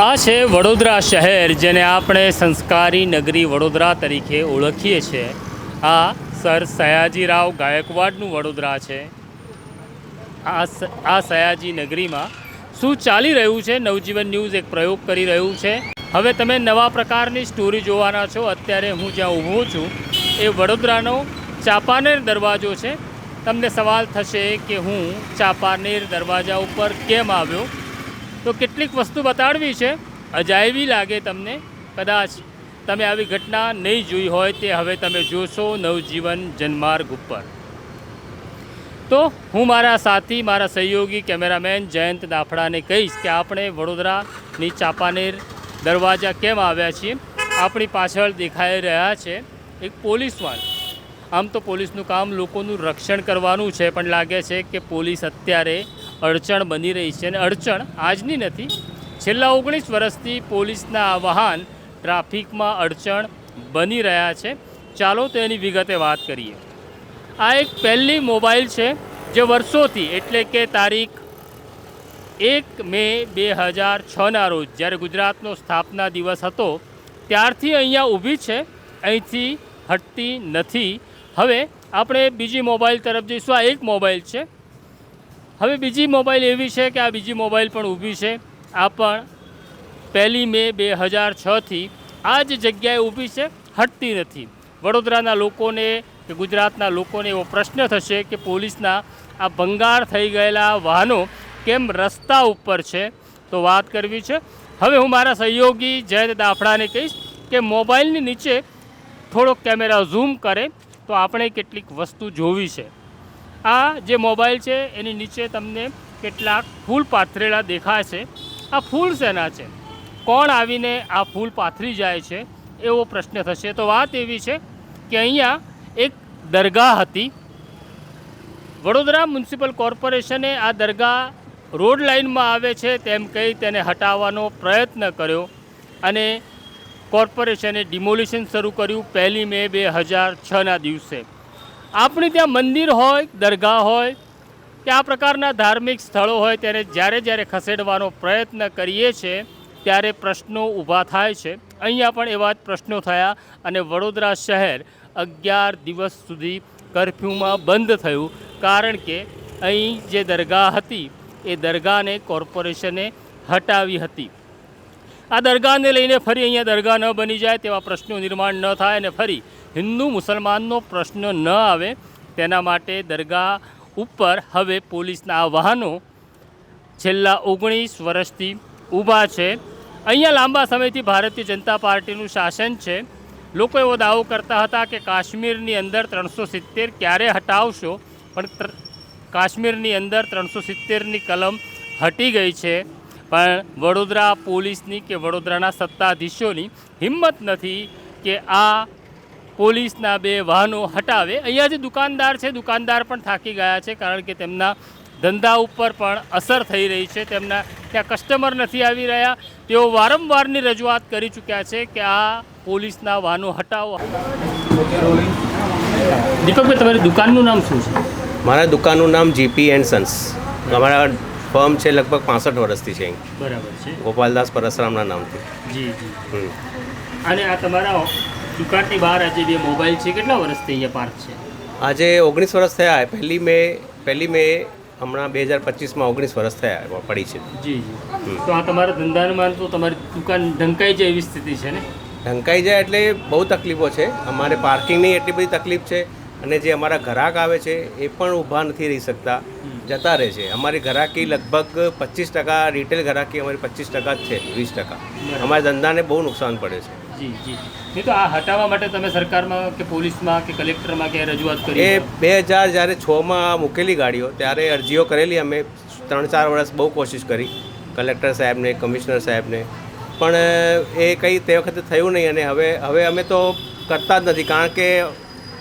આ છે વડોદરા શહેર, જેને આપણે સંસ્કારી નગરી વડોદરા તરીકે ઓળખીએ છીએ. આ સર સયાજીરાવ ગાયકવાડનું વડોદરા છે. આ આ સયાજી નગરીમાં શું ચાલી રહ્યું છે? નવજીવન ન્યૂઝ એક પ્રયોગ કરી રહ્યું છે. હવે તમે નવા પ્રકારની સ્ટોરી જોવાના છો. અત્યારે હું જ્યાં ઊભો છું, એ વડોદરાનો ચાપાનેર દરવાજો છે. તમને સવાલ થશે કે હું ચાપાનેર દરવાજા ઉપર કેમ આવ્યો? તો કેટલીક વસ્તુ બતાડવી છે. અજાયબી લાગે તમને. કદાચ તમે આવી ઘટના નહીં જોઈ હોય તે હવે તમે જોશો નવજીવન જન્માર્ગ ઉપર. તો હું મારા સાથી, મારા સહયોગી, કેમેરામેન જયંત દાફડાને કહીશ કે આપણે વડોદરાની ચાપાનેર દરવાજા કેમ આવ્યા છીએ? આપણી પાછળ દેખાઈ રહ્યા છે એક પોલીસવાન. આમ તો પોલીસનું કામ લોકોનું રક્ષણ કરવાનું છે, પણ લાગે છે કે પોલીસ અત્યારે અડચણ બની રહી છે અને અડચણ આજની નથી. છેલ્લા ઓગણીસ વર્ષથી પોલીસના આ વાહન ટ્રાફિકમાં અડચણ બની રહ્યા છે. ચાલો તેની વિગતે વાત કરીએ. આ એક પહેલી મોબાઈલ છે જે વર્ષોથી, એટલે કે તારીખ એક મે બે હજાર છના રોજ, જ્યારે ગુજરાતનો સ્થાપના દિવસ હતો, ત્યારથી અહીંયા ઊભી છે. અહીંથી હટતી નથી. હવે આપણે બીજી મોબાઈલ તરફ જઈશું. આ એક મોબાઈલ છે. હવે બીજી મોબાઈલ એવી છે કે આ બીજી મોબાઈલ પણ ઊભી છે. આ પણ પહેલી મે બે હજાર છથી આ જ જગ્યાએ ઊભી છે, હટતી નથી. વડોદરાના લોકોને કે ગુજરાતના લોકોને એવો પ્રશ્ન થશે કે પોલીસના આ ભંગાર થઈ ગયેલા વાહનો કેમ રસ્તા ઉપર છે? તો વાત કરવી છે. હવે હું મારા સહયોગી જયંત દાફડાને કહીશ કે મોબાઈલની નીચે થોડોક કેમેરા ઝૂમ કરે તો આપણે કેટલીક વસ્તુ જોવી છે. આ જે મોબાઈલ છે, એની નીચે તમને કેટલાક ફૂલ પાથરેલા દેખાય છે. આ ફૂલ શેના છે? કોણ આવીને આ ફૂલ પાથરી જાય છે? એવો પ્રશ્ન થશે. તો વાત એવી છે કે અહીંયા એક દરગાહ હતી. વડોદરા મ્યુનિસિપલ કોર્પોરેશને આ દરગાહ રોડ લાઇનમાં આવે છે તેમ કહી તેને હટાવવાનો પ્રયત્ન કર્યો અને કોર્પોરેશને ડિમોલિશન શરૂ કર્યું પહેલી મે બે હજાર છના દિવસે. આપણે ત્યાં મંદિર હોય, દરગાહ હોય, કે આ પ્રકારના ધાર્મિક સ્થળો હોય ત્યારે જ્યારે જ્યારે ખસેડવાનો પ્રયત્ન કરીએ છીએ, ત્યારે પ્રશ્નો ઊભા થાય છે. અહીંયા પણ એવા જ પ્રશ્નો થયા અને વડોદરા શહેર અગિયાર દિવસ સુધી કરફ્યુમાં બંધ થયું, કારણ કે અહીં જે દરગાહ હતી, એ દરગાહને કોર્પોરેશને હટાવી હતી. આ દરગાહને લઈને ફરી અહીંયા દરગાહ ન બની જાય તેવા પ્રશ્નો નિર્માણ ન થાય અને ફરી હિન્દુ મુસલમાનનો પ્રશ્ન ન આવે તેના માટે દરગાહ ઉપર હવે પોલીસના વાહનો છેલ્લા ઓગણીસ વર્ષથી ઊભા છે. અહીંયા લાંબા સમયથી ભારતીય જનતા પાર્ટીનું શાસન છે. લોકો એવો દાવો કરતા હતા કે કાશ્મીરની અંદર ત્રણસો સિત્તેર ક્યારે હટાવશો? પણ કાશ્મીરની અંદર ત્રણસો સિત્તેરની કલમ હટી ગઈ છે. પણ વડોદરા પોલીસની કે વડોદરાના સત્તાધીશોની હિંમત નથી કે આ પોલીસના બે વાહનો હટાવે. અહીંયા જે દુકાનદાર છે, દુકાનદાર પણ થાકી ગયા છે કારણ કે તેમના ધંધા ઉપર પણ અસર થઈ રહી છે. તેમના ત્યાં કસ્ટમર નથી આવી રહ્યા. તેઓ વારંવારની રજૂઆત કરી ચૂક્યા છે કે આ પોલીસના વાહનો હટાવો. દીપકભાઈ, તમારી દુકાનનું નામ શું છે? મારા દુકાનનું નામ જીપી એન્ડ સન્સ. અમારા ફર્મ છે લગભગ પાસઠ વર્ષથી છે બરાબર છે. ગોપાલદાસ પરસરામના નામથી. જી જી. અને આ તમારા દુકાનની બહાર આજે બે મોબાઈલ છે કેટલા વર્ષથી અહીંયા પાર્ક છે? આજે ઓગણીસ વર્ષ થયા પહેલી મે પહેલી મે હમણાં બે હજાર પચીસમાં ઓગણીસ વર્ષ થયા પડી છે. જી જી. તો આ તમારા ધંધામાં તો તમારી દુકાન ઢંકાઈ જાય એવી સ્થિતિ છે ને? ઢંકાઈ જાય એટલે બહુ તકલીફો છે. અમારે પાર્કિંગની એટલી બધી તકલીફ છે અને જે અમારા ઘરાક આવે છે એ પણ ઊભા નથી રહી શકતા જતા રહે છે. અમારી ઘરાકી લગભગ પચીસ ટકા રિટેલ ઘરાકી અમારી પચીસ ટકા જ છે વીસ ટકા. અમારા ધંધાને બહુ નુકસાન પડે છે. જી જી. નહીં તો આ હટાવવા માટે તમે સરકારમાં કે પોલીસમાં કે કલેક્ટરમાં કે રજૂઆત કરી એ બે હજાર જ્યારે છમાં મૂકેલી ગાડીઓ ત્યારે અરજીઓ કરેલી અમે ત્રણ ચાર વર્ષ બહુ કોશિશ કરી કલેક્ટર સાહેબને કમિશનર સાહેબને. પણ એ કંઈ તે વખતે થયું નહીં અને હવે હવે અમે તો કરતા જ નથી. કારણ કે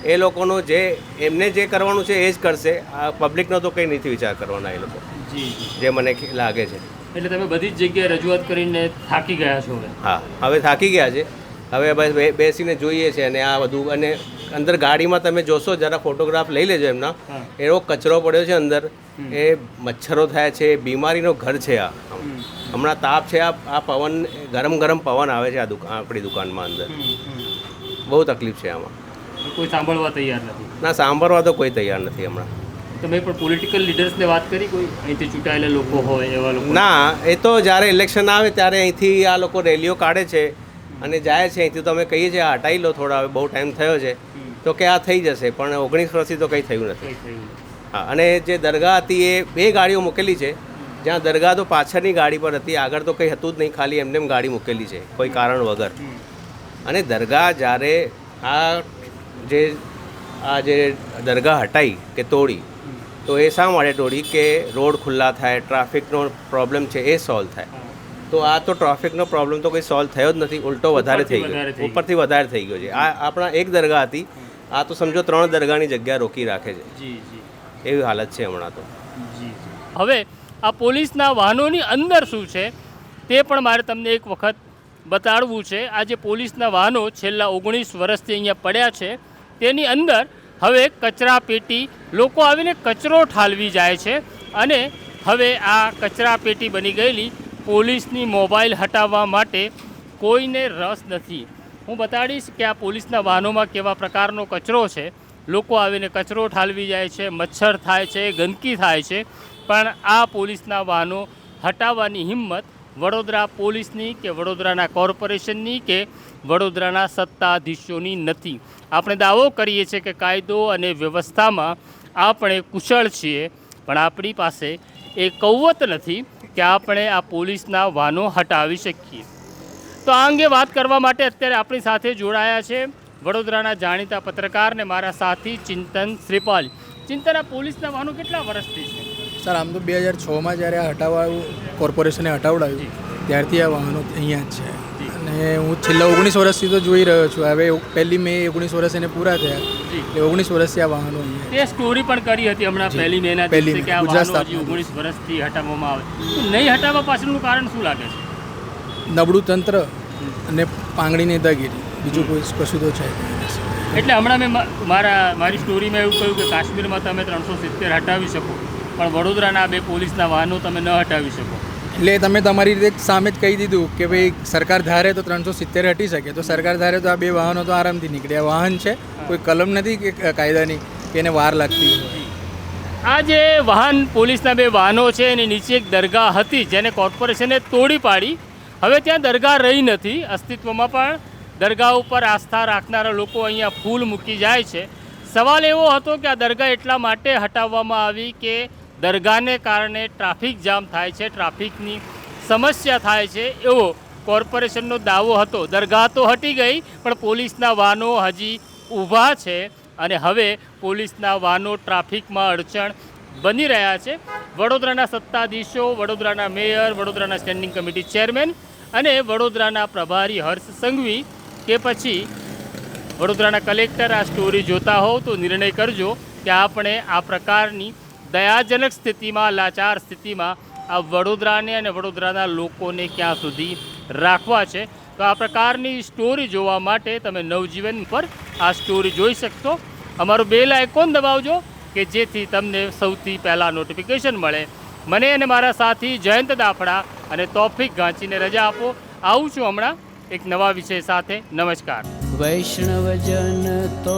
એ લોકોનું જે એમને જે કરવાનું છે એ જ કરશે. આ પબ્લિકનો તો કંઈ નથી વિચાર કરવાના એ લોકો. જી મને લાગે છે. એટલે તમે બધી જ જગ્યાએ રજૂઆત કરીને થાકી ગયા છો હવે? હા હવે થાકી ગયા છે. હવે બસ બેસીને જોઈએ છે અને આ બધું અને અંદર ગાડીમાં તમે જોશો જરા ફોટોગ્રાફ લઈ લેજો એમના. એવો કચરો પડ્યો છે અંદર. એ મચ્છરો થયા છે બીમારીનો ઘર છે આ. હમણાં તાપ છે આ આ પવન ગરમ ગરમ પવન આવે છે આ દુકાન આપણી દુકાનમાં અંદર. બહુ તકલીફ છે આમાં. કોઈ સાંભળવા તૈયાર નથી. ના સાંભળવા તો કોઈ તૈયાર નથી હમણાં. તમે પણ પોલિટિકલ લીડર્સને વાત કરી કોઈ? અહીંથી ચૂંટાયેલા લોકો હોય એવા લોકો? ના એ તો જ્યારે ઇલેક્શન આવે ત્યારે અહીંથી આ લોકો રેલીઓ કાઢે છે અને જાય છે. અહીંથી તો અમે કહીએ છીએ આ હટાવી લો થોડા હવે બહુ ટાઈમ થયો છે. તો કે આ થઈ જશે પણ ઓગણીસ વર્ષથી તો કંઈ થયું નથી. કંઈ થયું નથી. હા અને જે દરગાહ હતી એ બે ગાડીઓ મૂકેલી છે. જ્યાં દરગાહ તો પાછળની ગાડી પર હતી આગળ તો કંઈ હતું જ નહીં ખાલી એમને ગાડી મૂકેલી છે કોઈ કારણ વગર. અને દરગાહ જ્યારે આ જે આ જે દરગાહ હટાઈ કે તોડી તો એ શા માટે તોડી કે રોડ ખુલ્લા થાય ટ્રાફિકનો પ્રોબ્લેમ છે એ સોલ્વ થાય? તો આ તો ટ્રાફિકનો પ્રોબ્લેમ તો કોઈ સોલ્વ થયો જ નથી ઉલટો વધારે થઈ ગયો. ઉપરથી વધારે થઈ ગયો. છે. આ આપણા એક દરગાહ હતી. આ તો સમજો ત્રણ દરગાહની જગ્યા રોકી રાખે છે. એવી હાલત છે હમણાં તો. જી. હવે આ પોલીસના વાહનોની અંદર શું છે તે પણ મારે તમને એક વખત બતાડવું છે. આ જે પોલીસના વાહનો છેલ્લા ઓગણીસ વર્ષથી અહીંયા પડ્યા છે, તેની અંદર હવે કચરા પેટી, લોકો આવીને કચરો ઠાલવી જાય છે અને હવે આ કચરા પેટી બની ગયેલી પોલીસની મોબાઈલ હટાવવા માટે કોઈને રસ નથી. હું બતાડીશ કે આ પોલીસના વાહનોમાં કેવા પ્રકારનો કચરો છે. લોકો આવીને કચરો ઠાલવી જાય છે, મચ્છર થાય છે, ગંદકી થાય છે, પણ આ પોલીસના વાહનો હટાવવાની હિંમત વડોદરા પોલીસની કે વડોદરાના કોર્પોરેશનની કે વડોદરાના સત્તાધીશોની નથી. આપણે દાવો કરીએ છીએ કે કાયદો અને વ્યવસ્થામાં આપણે કુશળ છીએ, પણ આપણી પાસે એ કૌવત નથી કે આપણે આ પોલીસના વાનો હટાવી શકીએ. તો આ અંગે વાત કરવા માટે અત્યારે આપણી સાથે જોડાયા છે વડોદરાના જાણીતા પત્રકાર ને મારા સાથી ચિંતન શ્રીપાલ. ચિંતન, આ પોલીસના વાહનો કેટલા વર્ષથી છે? સર આમ તો બે હજાર છમાં જ્યારે આ હટાવવાનું કોર્પોરેશને હટાવડાવ્યું ત્યારથી આ વાહનો અહીંયા જ છે. અને હું છેલ્લા ઓગણીસ વર્ષથી તો જોઈ રહ્યો છું. હવે પહેલી મે ઓગણીસ વર્ષ એને પૂરા થયા. એટલે ઓગણીસ વર્ષથી આ વાહનો અહીંયા તે સ્ટોરી પણ કરી હતી હમણાં. પહેલી મેના પહેલી કે આ વાહનો ઓગણીસ વર્ષથી હટાવવામાં આવે. નહીં હટાવવા પાછળનું કારણ શું લાગે છે? નબળું તંત્ર અને પાંગડી નેતાગીરી. બીજું કોઈ કશું તો છે એટલે હમણાં મેં મા- મારા મારી સ્ટોરીમાં એવું કહ્યું કે કાશ્મીરમાં તમે ત્રણસો સિત્તેર હટાવી શકો. પણ વડોદરાના બે પોલીસના વાહનો તમે ન હટાવી શકો. એટલે તમે તમારી રીતે સામે જ કહી દીધું કે ભાઈ સરકાર ધારે તો ત્રણસો સિત્તેર હટી શકે. તો સરકાર ધારે તો આ બે વાહનો તો આરામથી નીકળ્યા વાહન છે કોઈ કલમ નથી કે કાયદાની કે એને વાર લાગતી હોય. આ જે વાહન પોલીસના બે વાહનો છે એની નીચે એક દરગાહ હતી જેને કોર્પોરેશને તોડી પાડી. હવે ત્યાં દરગાહ રહી નથી. અસ્તિત્વમાં પણ દરગાહ ઉપર આસ્થા રાખનારા લોકો અહીંયા ફૂલ મૂકી જાય છે. સવાલ એવો હતો કે આ દરગાહ એટલા માટે હટાવવામાં આવી કે દરગાહને કારણે ટ્રાફિક જામ થાય છે, ટ્રાફિકની સમસ્યા થાય છે એવો કોર્પોરેશનનો દાવો હતો. દરગાહ તો હટી ગઈ, પણ પોલીસના વાહનો હજી ઊભા છે અને હવે પોલીસના વાહનો ટ્રાફિકમાં અડચણ બની રહ્યા છે. વડોદરાના સત્તાધીશો, વડોદરાના મેયર, વડોદરાના સ્ટેન્ડિંગ કમિટી ચેરમેન અને વડોદરાના પ્રભારી હર્ષ સંઘવી કે પછી વડોદરાના કલેક્ટર આ સ્ટોરી જોતા હોવ તો નિર્ણય કરજો કે આપણે આ પ્રકારની દયાજનક સ્થિતિમાં, લાચાર સ્થિતિમાં આ વડોદરાને અને વડોદરાના લોકોને ક્યાં સુધી રાખવા છે? તો આ પ્રકારની સ્ટોરી જોવા માટે તમે નવજીવન પર આ સ્ટોરી જોઈ શકશો. અમારું બેલ આઇકોન દબાવજો કે જેથી તમને સૌથી પહેલાં નોટિફિકેશન મળે. મને અને મારા સાથી જયંત દાફડા અને તોફિક ગાંચીને રજા આપો. આવું છું હમણાં. એક નવા વિષય સાથે. નમસ્કાર. વૈષ્ણવજન તો